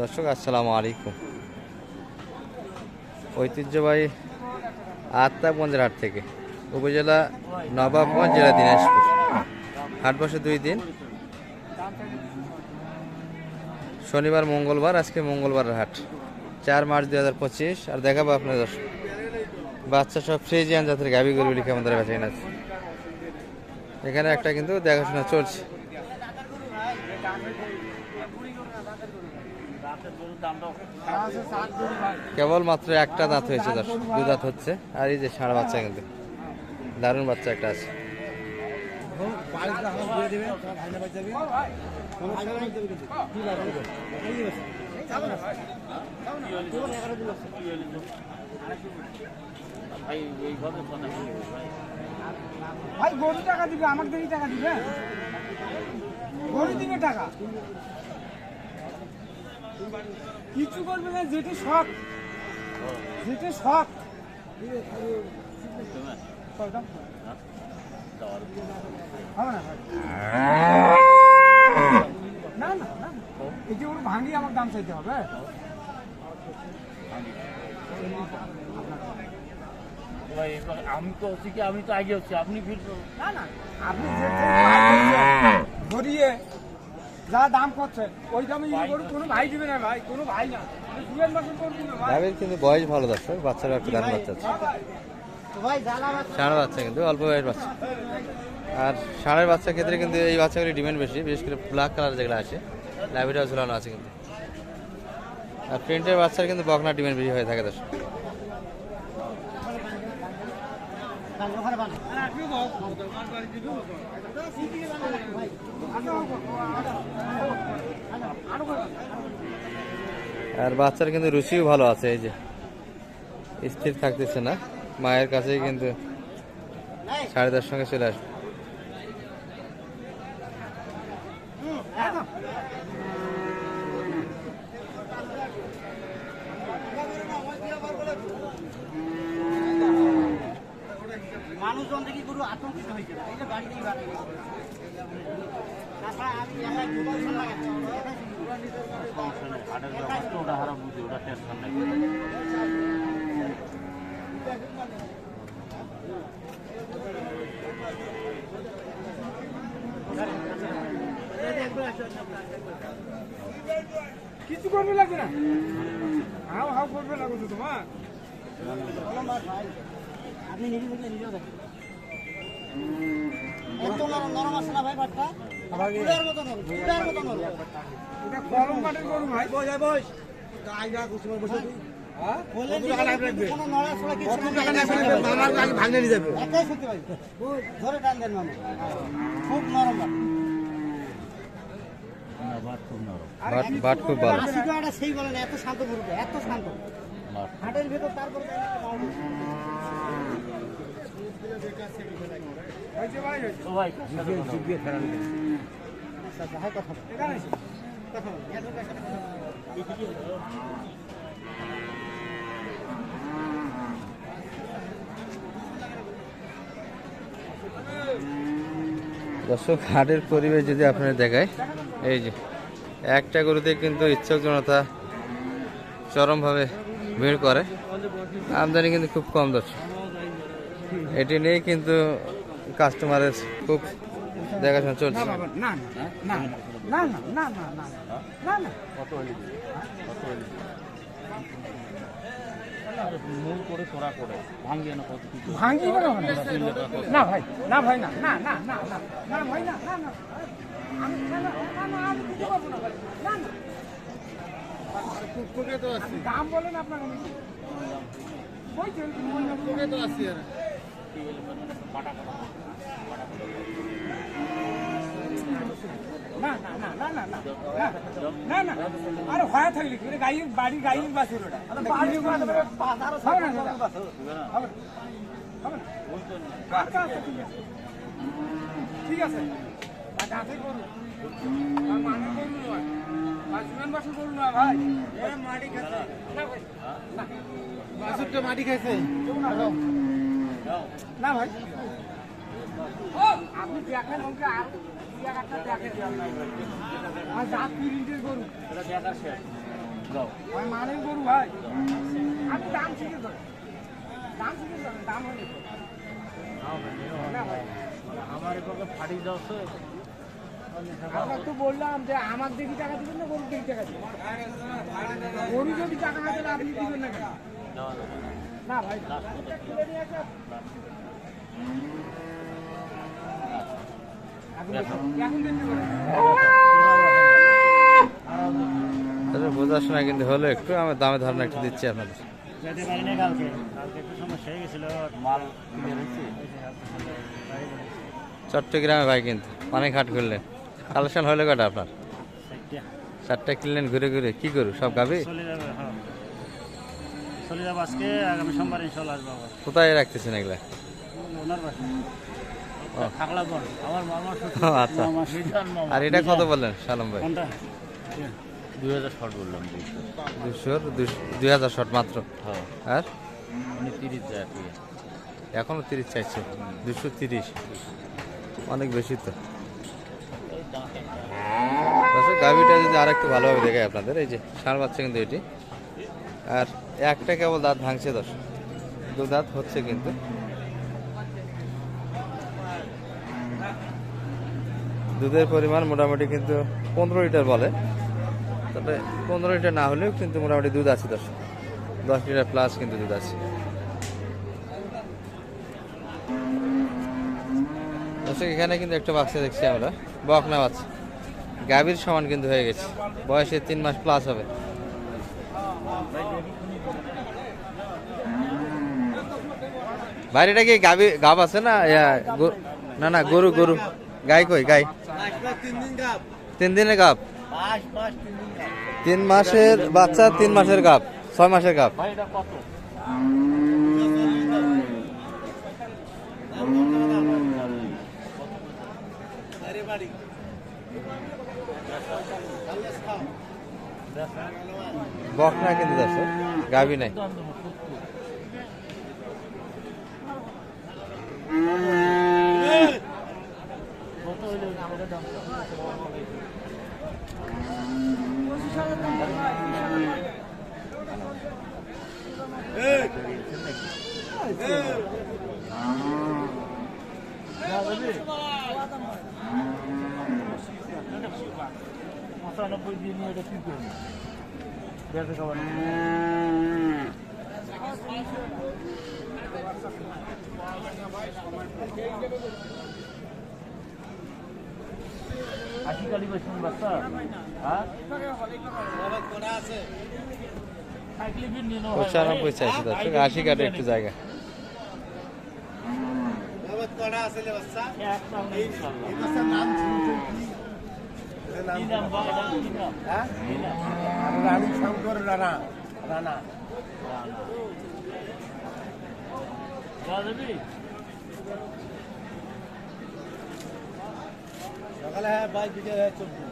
দর্শক, আসসালামু আলাইকুম। ঐতিহ্যবাহী আত্মাগঞ্জের হাট থেকে উপজেলা নবাবগঞ্জ জেলা দিনাজপুর। হাট বসে দুই দিন। শনিবার, মঙ্গলবার, আজকে মঙ্গলবারের হাট। চার মার্চ দুই হাজার পঁচিশ, আর দেখাবো আপনার দর্শক। বাচ্চা সব ফ্রিজিয়ান জাতের গাভি গরু লিখে আমাদের বেঁচে আছে। এখানে একটা কিন্তু দেখাশোনা চলছে। কেবল মাত্র একটা দাঁত হয়েছে দু দাঁত হচ্ছে। আর এই যে ষাঁড় বাচ্চা কিন্তু। দারুণ বাচ্চা একটা আছে। ভাই গরু টাকা দিবে, আমাকে টাকা দিবে। গরু দিবে টাকা। কিছু করবে না যেটা শখ যেটা শখ? না না না এই যে ওর ভাঙি আমার দাম চাইতে হবে আমি তো হচ্ছে কি আমি তো আগে হচ্ছি আপনি ফিরবো না না আপনি ধরিয়ে যা দাম করছে ওই দামে যদি গরু কোনো ভাই দিবে না ভাই কোনো ভাই না। দুয়ের মাসে গরু দিবে ভাই গাভীর কিন্তু বয়স ভালো দর্শক বাচ্চারা একটু দারুণ বাচ্চা আছে। ভাই ষাঁড় বাচ্চা কিন্তু অল্প বয়স বাচ্চা। আর ষাঁড়ের বাচ্চার ক্ষেত্রে কিন্তু এই বাচ্চাগুলি ডিমান্ড বেশি বিশেষ করে ব্ল্যাক কালার যেগুলো আছে লাইব্রেরিটাও ঝুলানো আছে কিন্তু। আর প্রিন্টের বাচ্চার কিন্তু বকনার ডিমান্ড বেশি হয়ে থাকে দর্শক আর বাচ্চার কিন্তু রুচিও ভালো আছে, এই যে। স্থির থাকতেছে না। মায়ের কাছেই কিন্তু সাড়ে দশ সঙ্গে চলে আসবে। মানুষজন দেখি আতঙ্কিত হয়েছে এই যে বাড়িতেই বাড়ি। ওটা হারা বুঝি ওটা টেনশন নেই কিছু করবে লাগবে না? হাও হাও করবে না কিন্তু তোমার। আপনি নিজে নিজেও দেখেন। এত নরম আছে না ভাই ভাতটা? উড়ার মতো নরম উড়ার মতো নরম। এটা গরম কাঠের গরম ভাই। বস বস। আইগা কুসুম বসে হ্যাঁ? তুই খুব নরম বাট বাট খুব হাটের ভেতর তারপর দর্শক, হাটের পরিবেশ যদি আপনারা দেখায়, এই যে, একটা গরুতে কিন্তু ইচ্ছক জনতা চরমভাবে ভিড় করে। আমদানি কিন্তু খুব কম দর্শক। এটি নিয়ে কিন্তু কাস্টমারের খুব দেখাশোনা চলছে মূল না না না না না না না না ভাই না না না না না না ভাই না না না না গাই বাড়ি গাই বাসুর ওটা ঠিক আছে মাটি খাইছে না ভাই। আপনি দেখেন ওকে আর গরু। ভাই মানের গরু ভাই। আমি দাম শিখে ধরে। দাম শিখে ধরে দাম হলে। তো। না ভাই। আমার ফাড়ি তো। আমরা তো বললাম যে আমার দেখি টাকা দিবেন না গরুর দেখি টাকা দিবেন। গরু যদি টাকা না আপনি দিবেন না কেন? না ভাই বোঝাশোনা কিন্তু হলো একটু আমার দামে ধারণা একটু দিচ্ছি আপনাদের। যেতে পারি কালকে কালকে একটু সমস্যা হয়ে গেছিল মাল চট্টগ্রামে ভাই কিন্তু অনেক হাট করলেন কালেকশন হলো কটা আপনার? চারটে চারটা কিনলেন ঘুরে ঘুরে কি করু সব গাবি চলে যাবে চলে যাব আজকে আগামী সোমবার ইনশাল্লাহ আসব আবার। কোথায় রাখতেছেন এগুলা? ওনার বাসা। আচ্ছা। আর এটা কত বললেন সালম ভাই? দুই হাজার শর্ট বললাম দুই হাজার শট মাত্র? হ্যাঁ। আর? তিরিশ এখনও তিরিশ চাইছে? দুশো তিরিশ। অনেক বেশি তো। গাভিটা যদি আর একটু ভালোভাবে দেখায় আপনাদের এই যে সার বাচ্চা কিন্তু এটি। আর একটা কেবল দাঁত ভাঙছে দর্শক। দু দাঁত হচ্ছে কিন্তু। দুধের পরিমাণ মোটামুটি কিন্তু পনেরো লিটার বলে। তবে পনেরো লিটার না হলেও কিন্তু মোটামুটি দুধ আছে দর্শক। দশ লিটার প্লাস কিন্তু দুধ আছে। দর্শক, এখানে কিন্তু একটা বাচ্চা দেখছি আমরা। বকনা বাচ্চা গাভীর সমান কিন্তু হয়ে গেছে। বয়সে তিন মাস প্লাস হবে। বাইরেটা কি গাভী গাব আছে না? না না, গরু গরু। গাই কই, গাই? তিন দিনের গাব তিন মাসের বাচ্চা, তিন মাসের গাব ছয় মাসের গাব বকনা কিন্তু দর্শক গাভী নাই। পঁচানব্বই দিয়ে নিয়ে এটা কি করব বেঁচে খাবার আশি কালি হয়। পঁচানব্বই চাইছে আশি কাটে একটু জায়গা কটা আছে বাচ্চা ইনশাআল্লাহ। এই বাচ্চার নাম? হ্যাঁ নাম? রানী শঙ্কর রানা রানা? সকালে হ্যাঁ বাইশ বিকেলে হ্যাঁ চব্বিশ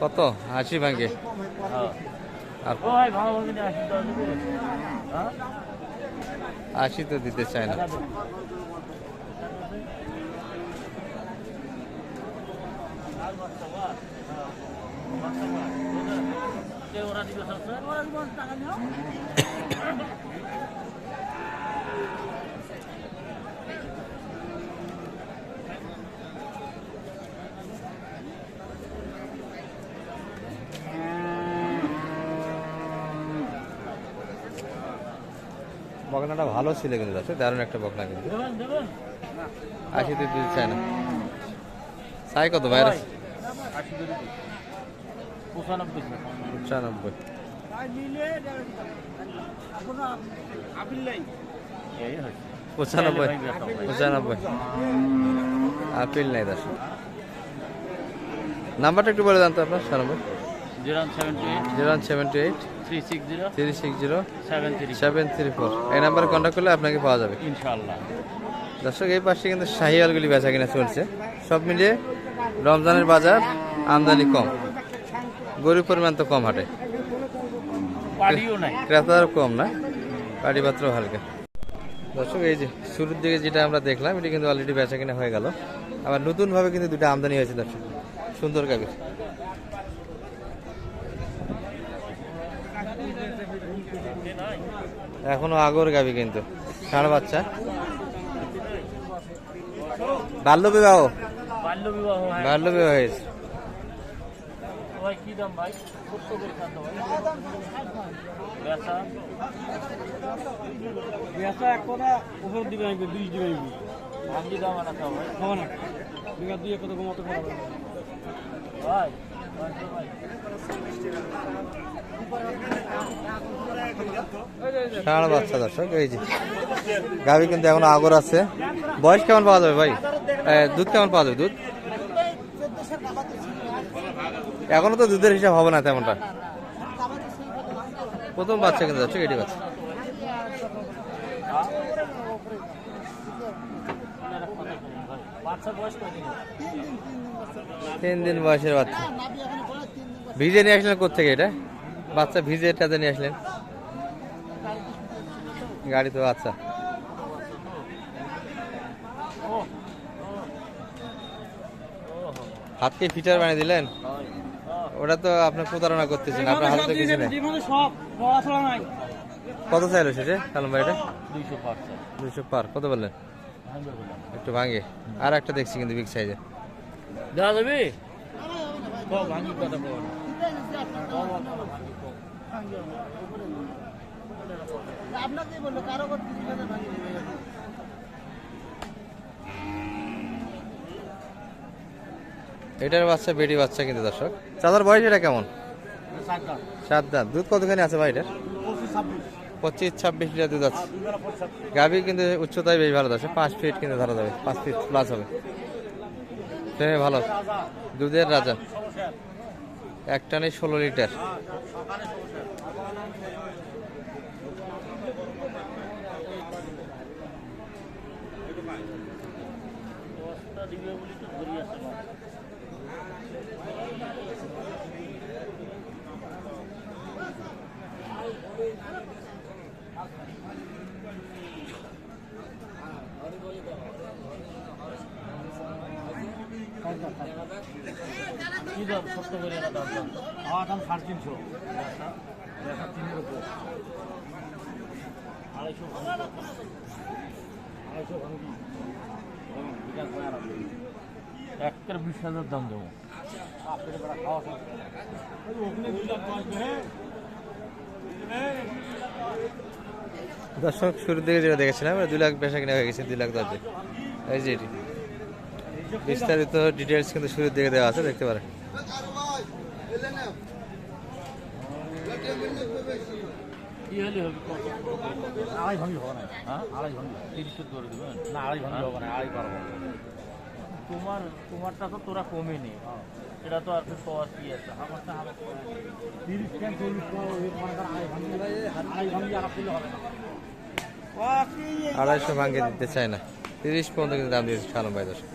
কত আশি ভাঙ্গে হ্যাঁ। হ্যাঁ? আশি তো দিতে চায় না। ওরা দিবে ওরা টাকা বকনাটা ভালো ছিল কিন্তু দর্শক দারুণ একটা বকনা কিন্তু। আশি তো দিতে চায় না চাই কত করে পঁচানব্বই। পঁচানব্বই। ভাই ভাই। আপিল নাই। দর্শক নাম্বারটা একটু বলে দেন তো আপনার সানব্বই। Zero seven two eight. Zero seven two eight. Three six zero. Three six zero. Seven three seven three four. এই নাম্বারে কন্ট্যাক্ট করলে আপনাকে পাওয়া যাবে। দর্শক এই পাশে কিন্তু শাহিওয়ালগুলি বেচা কিনা চলছে। সব মিলিয়ে রমজানের বাজার আমদানি কম। গরিব পরিমাণ তো কম হাটে। ক্রেতার কম না। পাত্র হালকা। দর্শক এই যে শুরুর দিকে যেটা আমরা দেখলাম এটা কিন্তু অলরেডি বেচা কিনা হয়ে গেল। আবার নতুনভাবে কিন্তু দুটো আমদানি হয়েছে দর্শক। সুন্দর গাভী এখনও আগর গাবি কিন্তু। ষাঁড় বাচ্চা। বাল্য বিবাহ? বাল্য বিবাহ হয়। বাল্য বিবাহ হয়েছে। ভাই ষাঁড় বাচ্চা দর্শক, এই যে। গাভী কিন্তু এখনও আগর আছে। বয়স কেমন পাওয়া যাবে ভাই? দুধ কেমন পাওয়া যাবে দুধ? এখনও তো দুধের হিসাব হবে না তেমনটা। প্রথম বাচ্চা কিন্তু দর্শক, এটি বাচ্চা বাচ্চার বয়স কয়দিন তিন দিন বয়সের বাচ্চা। ভিজে নিয়ে আসলেন কোথেকে এটা? বাচ্চা ভিজে এটাতে নিয়ে আসলেন। গাড়ি তো আচ্ছা হাতকে ফিটার বানিয়ে দিলেন? ওটা তো আপনি প্রতারণা করতেছেন আপনার হাতে তো কিছু নাই। কত চাইলো সেটা কালাম ভাই এটা দুইশো পার কত বললেন? একটু ভাঙে। আর একটা দেখছি কিন্তু বিগ সাইজে দেওয়া যাবে? কম ভাঙ্গি কথা বল আপনাকে বলল কারও করতে এটার বাচ্চা বেটি বাচ্চা কিন্তু দর্শক। চাচার বয়স এটা কেমন? সাত দাঁত দুধ কতখানি আছে ভাই এটার পঁচিশ, ছাব্বিশ লিটার দুধ আছে। গাভী কিন্তু উচ্চতায় বেশ ভালো দর্শক পাঁচ ফিট কিন্তু ধরা যাবে, পাঁচ ফিট প্লাস হবে। ফ্রেমে ভালো, দুধের রাজা। এক টানে ষোলো লিটার বলি তো ধরি আছে মাছ কি দাম সত্য করে দাম আমার দাম সাড়ে তিনশো তিনের উপর আড়াইশো আড়াইশো একটা বিশ হাজার দাম দেবো দর্শক, শুরুর দিকে যেটা দেখেছিলাম, দুই লাখ পেশা কিনা হয়ে গেছে, দুই লাখ দশ এই যে এটি। বিস্তারিত ডিটেলস কিন্তু শুরুর দিকে দেওয়া আছে দেখতে পারেন। আড়াই হবে না। হ্যাঁ আড়াই ভাঙি তিরিশে করে দেবেন? না আড়াই ভাঙি হবে না আড়াই পারব তোমার তোমারটা তো তোরা কমেনি এটা তো আর পাওয়ার কি আছে? আমারটা তিরিশ কেন চল্লিশ আড়াই ভাঙি আড়াই ভাঙি আর হবে না। আড়াইশো ভাঙ্গে দিতে চায় না। তিরিশ পর্যন্ত কিন্তু দাম দিয়েছে সালম ভাই দর্শক।